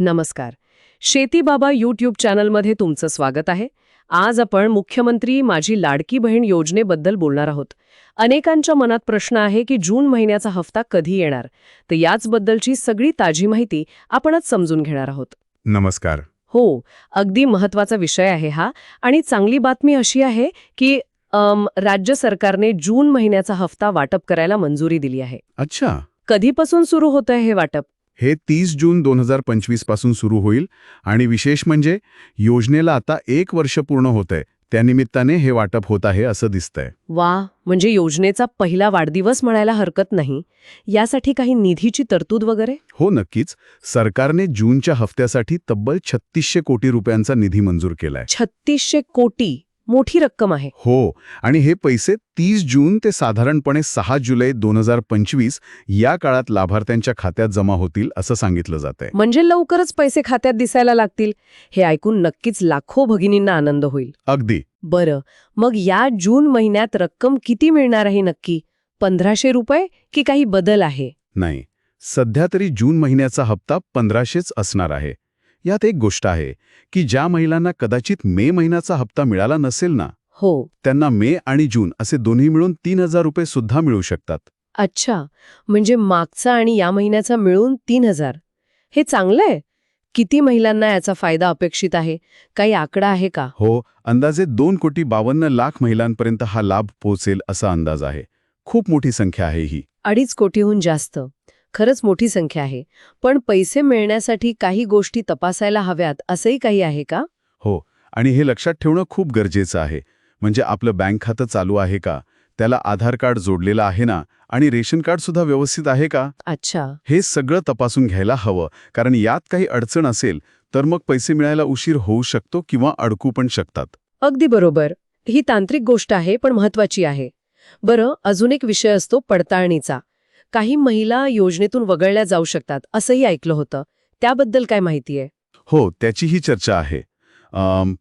नमस्कार. शेती बाबा यूट्यूब चॅनलमध्ये तुमचं स्वागत आहे. आज आपण मुख्यमंत्री माझी लाडकी बहीण योजनेबद्दल बोलणार आहोत. अनेकांच्या मनात प्रश्न आहे की जून महिन्याचा हफ्ता कधी येणार? तर याचबद्दलची सगळी ताजी माहिती आपणच समजून घेणार आहोत. नमस्कार. हो अगदी महत्त्वाचा विषय आहे हा. आणि चांगली बातमी अशी आहे की अम, राज्य सरकारने जून महिन्याचा हफ्ता वाटप करायला मंजुरी दिली आहे. अच्छा. कधीपासून सुरू होत आहे हे वाटप? हे तीस जून दोन हजार पंचवीसपासून सुरू होईल आणि विशेष म्हणजे योजनेला आता एक वर्ष पूर्ण होत आहे त्यानिमित्ताने हे वाटप होत आहे असं दिसतंय. वा म्हणजे योजनेचा पहिला वाढदिवस म्हणायला हरकत नाही. यासाठी काही निधीची तरतूद वगैरे? हो नक्कीच. सरकारने जूनच्या हफ्त्यासाठी तब्बल छत्तीसशे कोटी रुपयांचा निधी मंजूर केलाय. छत्तीसशे कोटी? मोठी रक्कम आहे. हो आणि हे पैसे तीस जून ते साधारणपणे सहा जुलै दोन हजार पंचवीस या काळात लाभार्थ्यांच्या खात्यात जमा होतील असं सांगितलं जातंय. म्हणजे लवकरच पैसे खात्यात दिसायला लागतील. हे ऐकून नक्कीच लाखो भगिनींना आनंद होईल. अगदी. बरं मग या जून महिन्यात रक्कम किती मिळणार आहे नक्की? पंधराशे रुपये की काही बदल आहे? नाही सध्या तरी जून महिन्याचा हप्ता पंधराशेच असणार आहे. यात एक गोष्ट आहे की ज्या महिलांना कदाचित मे महिन्याचा हप्ता मिळाला नसेल ना हो. त्यांना मे आणि जून असे दोन्ही मिळून तीन हजार रुपये सुद्धा मिळू शकतात. अच्छा म्हणजे मागचा आणि या महिन्याचा मिळून तीन हजार. हे चांगलं आहे. किती महिलांना याचा फायदा अपेक्षित आहे? काही आकडा आहे का? हो अंदाजे दोन कोटी बावन्न लाख महिलांपर्यंत हा लाभ पोहोचेल असा अंदाज आहे. खूप मोठी संख्या आहे ही. अडीच कोटीहून जास्त. खरंच मोठी संख्या आहे. पण पैसे मिळण्यासाठी काही गोष्टी तपासायला हव्यात असंही काही आहे का? हो आणि हे लक्षात ठेवणं खूप गरजेचं आहे. म्हणजे आपलं बँक खातं चालू आहे का? त्याला आधार कार्ड जोडलेलं आहे ना? आणि रेशन कार्ड सुद्धा व्यवस्थित आहे का? अच्छा. हे सगळं तपासून घ्यायला हवं. कारण यात काही अडचण असेल तर मग पैसे मिळायला उशीर होऊ शकतो किंवा अडकू पण शकतात. अगदी बरोबर. ही तांत्रिक गोष्ट आहे पण महत्वाची आहे. बरं अजून एक विषय असतो पडताळणीचा. काही महिला योजनेतून वगळल्या जाऊ शकतात असंही ऐकलं होतं. त्याबद्दल काय माहिती आहे? हो त्याचीही चर्चा आहे.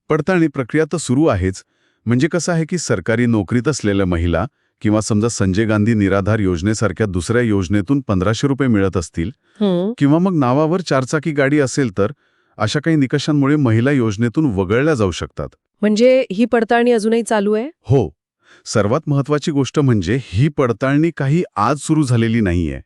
पडताळणी प्रक्रिया तर सुरू आहेच. म्हणजे कसं आहे की सरकारी नोकरीत असलेल्या महिला किंवा समजा संजय गांधी निराधार योजनेसारख्या दुसऱ्या योजनेतून पंधराशे रुपये मिळत असतील किंवा मग नावावर चारचाकी गाडी असेल तर अशा काही निकषांमुळे महिला योजनेतून वगळल्या जाऊ शकतात. म्हणजे ही पडताळणी अजूनही चालू आहे? हो. सर्वात महत्वाची गोष्ट म्हणजे ही पडताळणी काही आज सुरू झालेली नाहीये.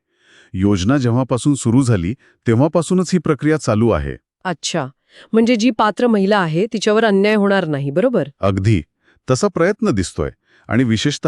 योजना जेव्हापासून सुरू झाली तेव्हापासूनच ही प्रक्रिया चालू आहे. अच्छा. म्हणजे जी पात्र महिला आहे तिच्यावर अन्याय होणार नाही बरोबर? अगदी. तसा प्रयत्न दिसतोय. आणि विशेषत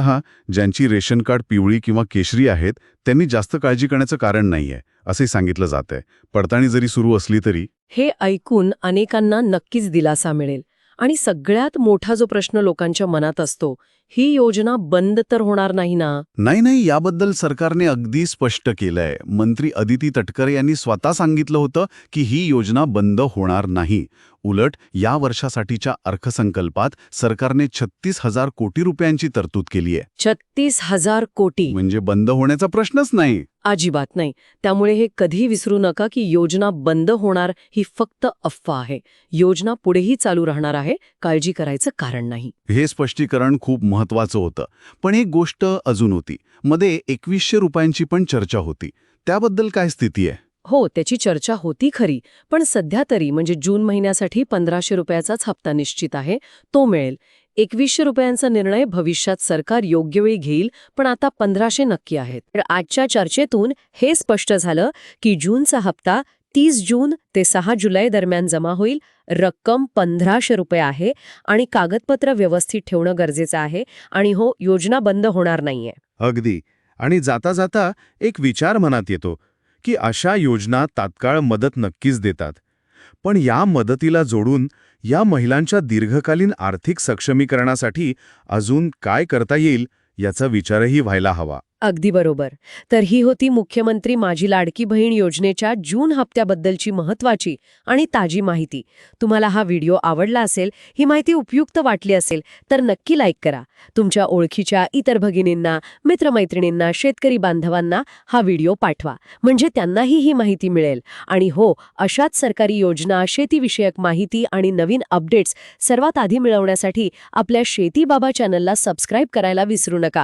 ज्यांची रेशन कार्ड पिवळी किंवा केशरी आहेत त्यांनी जास्त काळजी करण्याचं कारण नाहीये असे सांगितलं जातंय. पडताळणी जरी सुरू असली तरी हे ऐकून अनेकांना नक्कीच दिलासा मिळेल. आणि सगळ्यात मोठा जो प्रश्न लोकांच्या मनात असतो ही योजना बंद तर होणार नाही ना? नाही नाही याबद्दल सरकारने अगदी स्पष्ट केलंय. मंत्री अदिती तटकरे यांनी स्वतः सांगितलं होतं की ही योजना बंद होणार नाही. उलट या वर्षासाठीच्या अर्थसंकल्पात सरकारने छत्तीस हजार कोटी रुपयांची तरतूद केली आहे छत्तीस हजार कोटी? म्हणजे बंद होण्याचा प्रश्नच नाही. अजिबात नाही. त्यामुळे हे कधी विसरू नका की योजना बंद होणार ही फक्त अफवा आहे. योजना पुढेही चालू राहणार आहे. काळजी करायचं कारण नाही. हे स्पष्टीकरण खूप महत्वाचं होतं. पण एक गोष्ट अजून होती. मध्ये एकवीसशे रुपयांची पण चर्चा होती. त्याबद्दल काय स्थिती आहे? हो त्याची चर्चा होती खरी पण सध्या तरी म्हणजे जून महिन्यासाठी पंधराशे रुपयाचाच हप्ता निश्चित आहे तो मिळेल. एकवीसशे रुपयांचा निर्णय भविष्यात सरकार योग्य वेळी घेईल पण आता पंधराशे नक्की आहेत. तर आजच्या चर्चेतून हे स्पष्ट झालं की जूनचा हप्ता तीस जून ते सहा जुलै दरम्यान जमा होईल रक्कम पंधराशे रुपये आहे आणि कागदपत्र व्यवस्थित ठेवणं गरजेचं आहे आणि हो योजना बंद होणार नाहीये. अगदी. आणि जाता जाता एक विचार मनात येतो की अशा योजना तात्काळ मदत नक्कीच देतात. पण या मदतीला जोडून या महिलांच्या दीर्घकालीन आर्थिक सक्षमीकरणासाठी अजून काय करता येईल याचा विचारही व्हायला हवा. अगदी बरोबर. तर ही होती मुख्यमंत्री माझी लाडकी बहीण योजनेच्या जून हप्त्याबद्दलची महत्वाची आणि ताजी माहिती. तुम्हाला हा व्हिडिओ आवडला असेल ही माहिती उपयुक्त वाटली असेल तर नक्की लाईक करा. तुमच्या ओळखीच्या इतर भगिनींना मित्रमैत्रिणींना शेतकरी बांधवांना हा व्हिडिओ पाठवा. म्हणजे त्यांनाही ही माहिती मिळेल. आणि हो अशाच सरकारी योजना शेतीविषयक माहिती आणि नवीन अपडेट्स सर्वात आधी मिळवण्यासाठी आपल्या शेती बाबा चॅनलला सबस्क्राईब करायला विसरू नका.